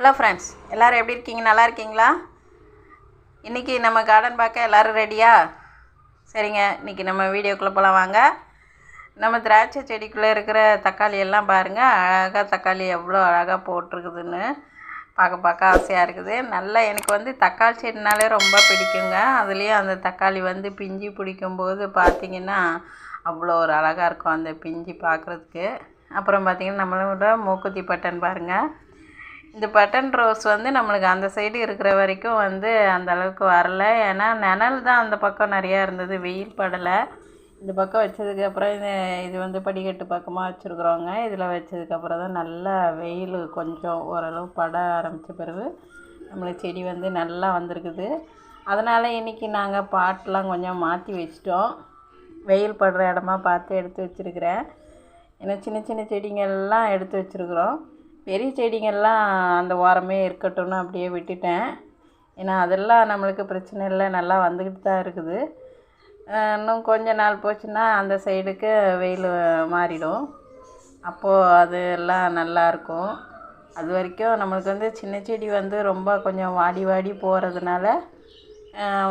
Hello friends எல்லோரும் எப்படி இருக்கீங்க? நல்லா இருக்கீங்களா? இன்றைக்கி நம்ம கார்டன் பார்க்க எல்லோரும் ரெடியா சரிங்க. இன்றைக்கி நம்ம வீடியோக்குள்ளே போகலாம் வாங்க. நம்ம திராட்சை செடிக்குள்ளே இருக்கிற தக்காளி எல்லாம் பாருங்கள் அழகாக தக்காளி எவ்வளோ அழகாக போட்டிருக்குதுன்னு பார்க்க பார்க்க ஆசையாக இருக்குது. நல்லா எனக்கு வந்து தக்காளி செடினாலே ரொம்ப பிடிக்குங்க. அதுலேயும் அந்த தக்காளி வந்து பிஞ்சு பிடிக்கும்போது பார்த்திங்கன்னா அவ்வளோ ஒரு அழகாக இருக்கும் அந்த பிஞ்சு பார்க்குறதுக்கு. அப்புறம் பார்த்திங்கன்னா நம்மளோட மூக்குத்தி பட்டன் பாருங்கள் இந்த பட்டன் ரோஸ் வந்து நம்மளுக்கு அந்த சைடு இருக்கிற வரைக்கும் வந்து அந்த அளவுக்கு வரல. ஏன்னா நிழல் தான் அந்த பக்கம் நிறையா இருந்தது. வெயில் படலை. இந்த பக்கம் வச்சதுக்கப்புறம் இது இது வந்து படிக்கட்டு பக்கமாக வச்சுருக்குறோங்க இதில் வச்சதுக்கப்புறம் தான் நல்லா வெயில் கொஞ்சம் ஓரளவு பட ஆரம்பித்த பிறகு நம்மளுக்கு செடி வந்து நல்லா வந்திருக்குது. அதனால் இன்றைக்கி நாங்கள் பாட்டெலாம் கொஞ்சம் மாற்றி வச்சிட்டோம். வெயில் படுற இடமா பார்த்து எடுத்து வச்சுருக்கிறேன். ஏன்னா சின்ன சின்ன செடிங்கள்லாம் எடுத்து வச்சுருக்குறோம். பெரிய செடிங்கள்லாம் அந்த ஓரமே இருக்கட்டும்னு அப்படியே விட்டுட்டேன். ஏன்னா அதெல்லாம் நம்மளுக்கு பிரச்சனை இல்லை. நல்லா வந்துக்கிட்டு தான் இருக்குது. இன்னும் கொஞ்ச நாள் போச்சுன்னா அந்த சைடுக்கு வெயில் மாறிடும். அப்போது அது எல்லாம் நல்லாயிருக்கும் அது வரைக்கும் நம்மளுக்கு வந்து சின்ன செடி வந்து ரொம்ப கொஞ்சம் வாடி வாடி போகிறதுனால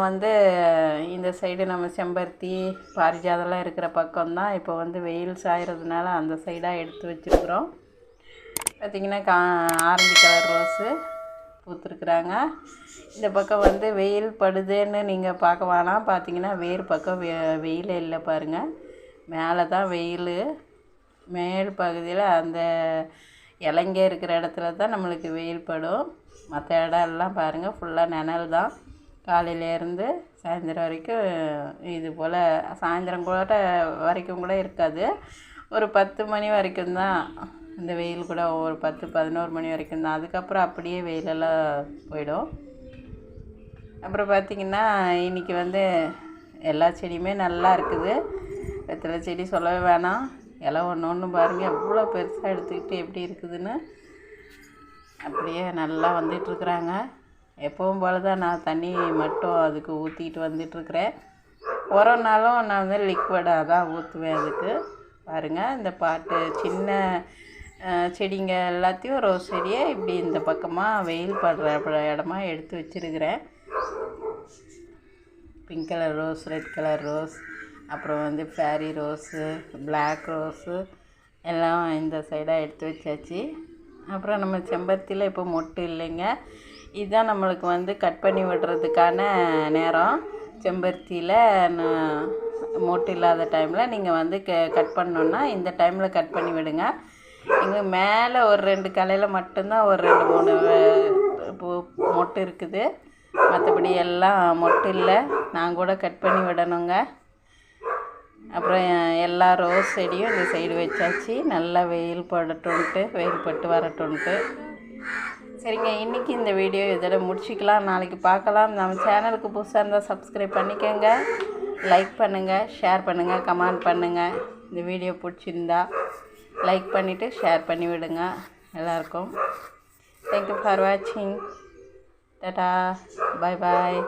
வந்து இந்த சைடு நம்ம செம்பருத்தி பாரிஜாதெல்லாம் இருக்கிற பக்கம்தான். இப்போ வந்து வெயில் சாயறதுனால அந்த சைடாக எடுத்து வச்சுருக்குறோம். பார்த்திங்கன்னா கா ஆரஞ்சு கலர் ரோஸு பூத்துருக்குறாங்க. இந்த பக்கம் வந்து வெயில் படுதுன்னு நீங்கள் பார்க்க வேணாம். பார்த்தீங்கன்னா வேறு பக்கம் வெ வெயில் இல்லை பாருங்கள் மேலே தான் வெயில். மேல் பகுதியில் அந்த இலங்க இருக்கிற இடத்துல தான் நம்மளுக்கு வெயில் படும். மற்ற இடம் எல்லாம் பாருங்கள் ஃபுல்லாக நிழல் தான் காலையிலேருந்து சாயந்தரம் வரைக்கும் இது போல் சாயந்தரம் கூட வரைக்கும் கூட இருக்காது. ஒரு பத்து மணி வரைக்கும் தான் இந்த வெயில் கூட ஒரு பத்து பதினோரு மணி வரைக்கும் தான். அதுக்கப்புறம் அப்படியே வெயிலெல்லாம் போயிடும். அப்புறம் பார்த்திங்கன்னா இன்றைக்கி வந்து எல்லா செடியுமே நல்லா இருக்குது. வெத்தலை செடி சொல்லவே வேணாம். இலை ஒன்று ஒன்று பாருங்கள் எவ்வளோ பெருசாக எடுத்துக்கிட்டு எப்படி இருக்குதுன்னு. அப்படியே நல்லா வந்துட்டுருக்குறாங்க. எப்பவும் போல் தான் நான் தண்ணி மட்டும் அதுக்கு ஊற்றிக்கிட்டு வந்துட்டுருக்குறேன். உரம்னாலும் நான் வந்து லிக்விடாக தான் ஊற்றுவேன் அதுக்கு. பாருங்கள் இந்த பாட்டு சின்ன செடிங்க எல்லாத்தையும் ரோஸ் செடியை இப்படி இந்த பக்கமாக வெயில் படுற இடமா எடுத்து வச்சுருக்கிறேன். Pink colour rose red colour rose அப்புறம் வந்து ஃபேரி ரோஸு பிளாக் ரோஸு எல்லாம் இந்த சைடாக எடுத்து வச்சாச்சு. அப்புறம் நம்ம செம்பருத்தியில் இப்போ மொட்டு இல்லைங்க. இதுதான் நம்மளுக்கு வந்து கட் பண்ணி விடுறதுக்கான நேரம். செம்பருத்தியில் நான் மொட்டு இல்லாத டைமில் நீங்கள் வந்து க கட் பண்ணோன்னா இந்த டைமில் கட் பண்ணி விடுங்க. இங்கே மேலே ஒரு ரெண்டு கலையில் மட்டும்தான் ஒரு ரெண்டு மூணு பூ மொட்டு இருக்குது. மற்றபடி எல்லாம் மொட்டு இல்லை. நான் கூட கட் பண்ணி விடணுங்க. அப்புறம் எல்லா ரோஸ் செடியும் இந்த சைடு வச்சாச்சு. நல்லா வெயில் படட்டும்ட்டு வெயில் பட்டு வரட்டும்ட்டு. சரிங்க இன்றைக்கி இந்த வீடியோ இதோட முடிச்சிக்கலாம். நாளைக்கு பார்க்கலாம். நம்ம சேனலுக்கு புதுசாக இருந்தால் சப்ஸ்கிரைப் பண்ணிக்கோங்க. லைக் பண்ணுங்கள் ஷேர் பண்ணுங்கள் கமெண்ட் பண்ணுங்கள் இந்த வீடியோ பிடிச்சிருந்தா லைக் பண்ணிவிட்டு ஷேர் பண்ணி விடுங்க. எல்லாருக்கும். தேங்க்யூ ஃபார் வாட்சிங் டாடா பாய் பாய்